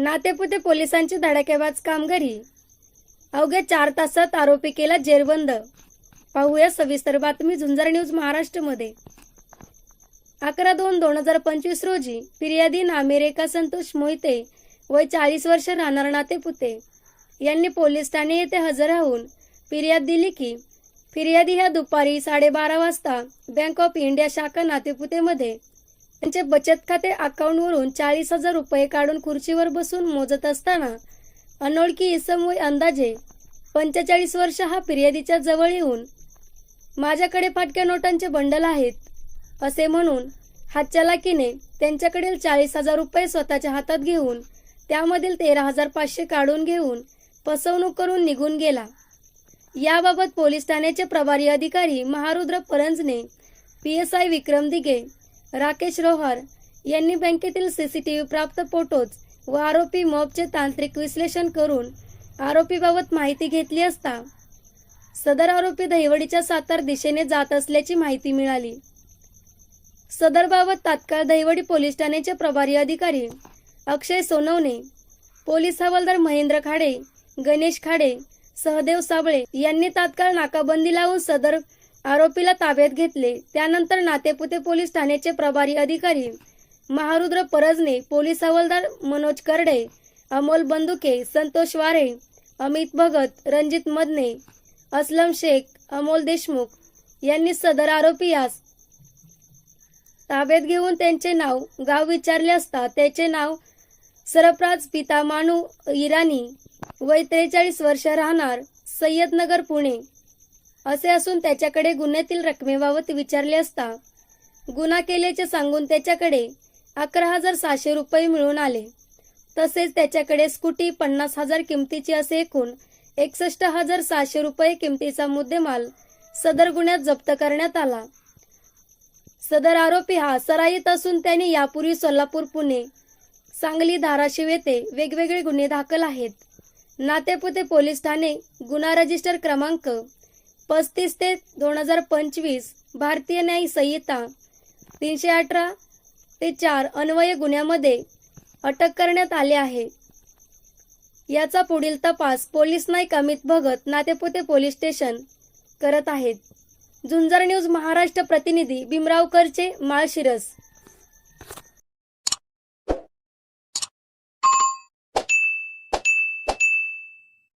नातेपुते पोलिसांची धडाकेबाज कामगिरी. अवघ्या चार तासात आरोपी केला जेरबंद. पाहूया सविस्तर बातमी झुंजार न्यूज महाराष्ट्रमध्ये. अकरा दोन दोन हजार पंचवीस रोजी फिर्यादी अमेरिका संतोष मोहिते वय चाळीस वर्ष राहणार नातेपुते. यांनी पोलीस ठाणे येथे हजर राहून फिर्याद दिली की फिर्यादी ह्या दुपारी साडेबारा वाजता बँक ऑफ इंडिया शाखा नातेपुतेमध्ये त्यांचे बचत खाते अकाउंटवरून चाळीस हजार रुपये काढून खुर्चीवर बसून मोजत असताना अनोळखी इसम वय अंदाजे पंचेचाळीस वर्ष हा फिर्यादीच्या जवळ येऊन माझ्याकडे फाटक्या नोटांचे बंडल आहेत असे म्हणून हातचलाकीने त्यांच्याकडील चाळीस हजार रुपये स्वतःच्या हातात घेऊन त्यामधील तेरा हजार पाचशे काढून घेऊन फसवणूक करून निघून गेला. याबाबत पोलीस ठाण्याचे प्रभारी अधिकारी Maharudra Paranjane P S I Vikram Dighe Rakesh Rohar यांनी बँकेतील सीसीटीव्ही प्राप्त फोटोज व आरोपी मॉबचे तांत्रिक विश्लेषण करून आरोपीबाबत माहिती घेतली असता सदर आरोपी दहिवडीच्या सातार दिशेने जात असल्याची माहिती मिळाली. सदरबाबत तात्काळ दहिवडी पोलीस ठाण्याचे प्रभारी अधिकारी अक्षय सोनवणे पोलीस हवालदार महेंद्र खाडे गणेश खाडे सहदेव साबळे यांनी तात्काळ नाकाबंदी लावून सदर आरोपीला ताब्यात घेतले. त्यानंतर नातेपुते पोलीस ठाण्याचे प्रभारी अधिकारी महारुद्र परजने पोलीस हवालदार मनोज करडे अमोल बंदुके संतोष वारे अमित भगत रणजित मदने असलम शेख अमोल देशमुख यांनी सदर आरोपी यास ताब्यात घेऊन त्यांचे नाव गाव विचारले असता त्याचे नाव सरप्राज पिता मानू इराणी वय त्रेचाळीस वर्ष राहणार सय्यदनगर पुणे. असे असून त्याच्याकडे गुन्ह्यातील रकमेबाबत विचारले असता गुन्हा केल्याचे सांगून त्याच्याकडे अकरा हजार सहाशे रुपये मिळून आले. तसेच त्याच्याकडे स्कूटी पन्नास हजार किमतीची असे एकूण एकसष्ट हजार सहाशे रुपये किमतीचा मुद्देमाल सदर गुन्ह्यात जप्त करण्यात आला. सदर आरोपी हा सराईत असून त्याने यापूर्वी सोलापूर पुणे सांगली धाराशिव येथे वेगवेगळे गुन्हे दाखल आहेत. नातेपुते पोलीस ठाणे गुन्हा रजिस्टर क्रमांक पस्तीस ते दोन हजार पंचवीस भारतीय न्याय संहिता तीनशे अठरा ते चार अन्वय गुन्ह्यामध्ये अटक करण्यात आले आहे. याचा पुढील तपास police Naik Amit Bhagat Natepute police station करत आहेत. झुंजार न्यूज महाराष्ट्र प्रतिनिधी भीमराव करचे माळशिरस.